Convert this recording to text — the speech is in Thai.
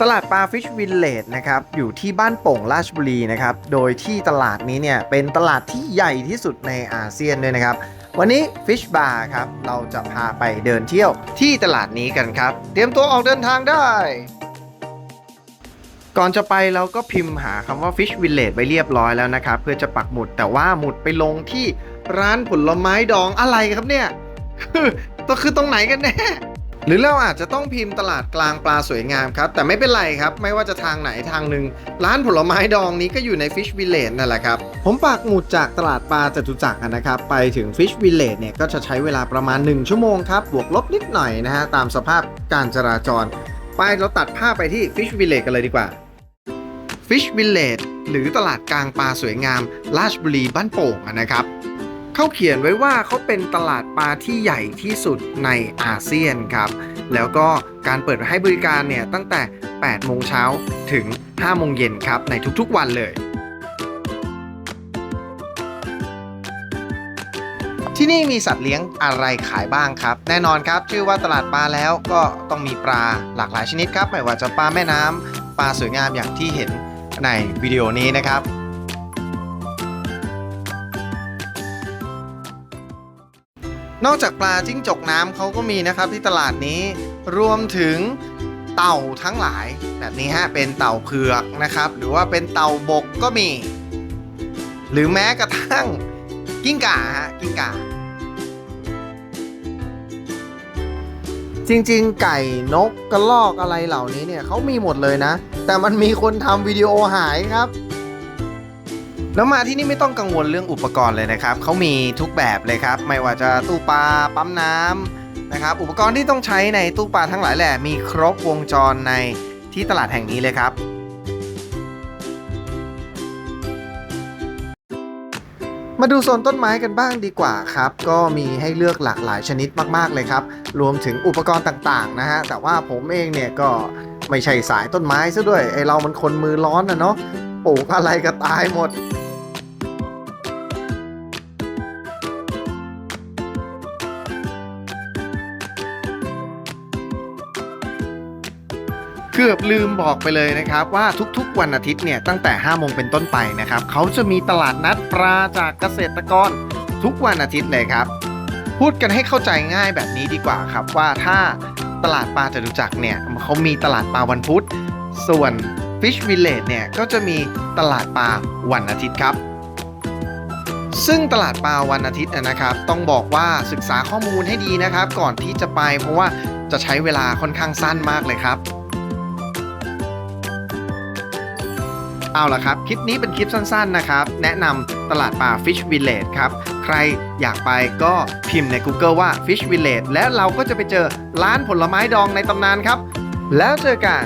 ตลาดปลา Fish Village นะครับอยู่ที่บ้านโป่งราชบุรีนะครับโดยที่ตลาดนี้เนี่ยเป็นตลาดที่ใหญ่ที่สุดในอาเซียนด้วยนะครับ วันนี้ Fish Bar ครับเราจะพาไปเดินเที่ยวที่ตลาดนี้กันครับ เตรียมตัวออกเดินทางได้ ก่อนจะไปเราก็พิมพ์หาคำว่า Fish Village ไปเรียบร้อยแล้วนะครับเพื่อจะปักหมุดแต่ว่าหมุดไปลงที่ร้านผลไม้ดองอะไรครับเนี่ย คือตัวคือตรงไหนกันแน่ หรือเราอาจจะต้องพิมพ์ตลาดกลางปลาสวยงามครับ แต่ไม่เป็นไรครับ ไม่ว่าจะทางไหนทางหนึ่งร้านผลไม้ดองนี้ก็อยู่ใน Fish Village นั่นแหละครับ ผมปักหมุดจากตลาดปลาจตุจักรนะครับ ไปถึง Fish Village เนี่ยก็จะใช้เวลาประมาณ 1 ชั่วโมงครับ บวกลบนิดหน่อยนะฮะ ตามสภาพการจราจร ไปเราตัดภาพไปที่ Fish Village กันเลยดีกว่า Fish Village หรือตลาดกลางปลาสวยงามราชบุรีบ้านโป่งนะครับ เขาเขียนไว้ว่าเขาเป็นตลาดปลาที่ใหญ่ที่สุดในอาเซียนครับ แล้วก็การเปิดให้บริการเนี่ยตั้งแต่ 8 โมงเช้าถึง 5 โมงเย็นครับ ในทุกๆวันเลย ที่นี่มีสัตว์เลี้ยงอะไรขายบ้างครับ แน่นอนครับ ชื่อว่าตลาดปลาแล้วก็ต้องมีปลาหลากหลายชนิดครับ ไม่ว่าจะปลาแม่น้ำปลาสวยงามอย่างที่เห็นในวิดีโอนี้นะครับ นอกจากปลาจิ้งจกน้ำเขาก็มีนะครับที่ตลาดนี้รวมถึงเต่าทั้งหลาย แบบนี้ฮะเป็นเต่าเผือกนะครับ หรือว่าเป็นเต่าบกก็มี หรือแม้กระทั่งกิ้งก่าฮะกิ้งก่าจริงๆ ไก่นกกระลอกอะไรเหล่านี้เนี่ยเขามีหมดเลยนะ แต่มันมีคนทำวิดีโอหายครับ แล้วมาที่นี่ไม่ต้องกังวลเรื่องอุปกรณ์เลยนะครับเขามีทุกแบบเลยครับ ไม่ว่าจะตู้ปลาปั๊มน้ำนะครับ อุปกรณ์ที่ต้องใช้ในตู้ปลาทั้งหลายแหละมีครบวงจรในที่ตลาดแห่งนี้เลยครับ มาดูโซนต้นไม้กันบ้างดีกว่าครับ ก็มีให้เลือกหลากหลายชนิดมากๆเลยครับ รวมถึงอุปกรณ์ต่างๆนะฮะ แต่ว่าผมเองเนี่ยก็ไม่ใช่สายต้นไม้ซะด้วยไอเรามันคนมือร้อนนะเนาะปลูกอะไรก็ตายหมด เกือบลืมบอกไปเลยนะครับว่าทุกๆ วันอาทิตย์เนี่ยตั้งแต่5โมงเป็นต้นไปนะครับเขาจะมีตลาดนัดปลาจากเกษตรกรทุกวันอาทิตย์เลยครับ พูดกันให้เข้าใจง่ายแบบนี้ดีกว่าครับว่าถ้าตลาดปลาจตุจักรเนี่ยเขามีตลาดปลาวันพุธ ส่วน Fish Village เนี่ยก็จะมีตลาดปลาวันอาทิตย์ครับ ซึ่งตลาดปลาวันอาทิตย์นะครับ ต้องบอกว่าศึกษาข้อมูลให้ดีนะครับ ก่อนที่จะไปเพราะว่าจะใช้เวลาค่อนข้างสั้นมากเลยครับ เอาละครับ คลิปนี้เป็นคลิปสั้นๆนะครับ แนะนำตลาดปลา Fish Village ครับ ใครอยากไปก็พิมพ์ใน Google ว่า Fish Village แล้วเราก็จะไปเจอร้านผลไม้ดองในตำนานครับ แล้วเจอกัน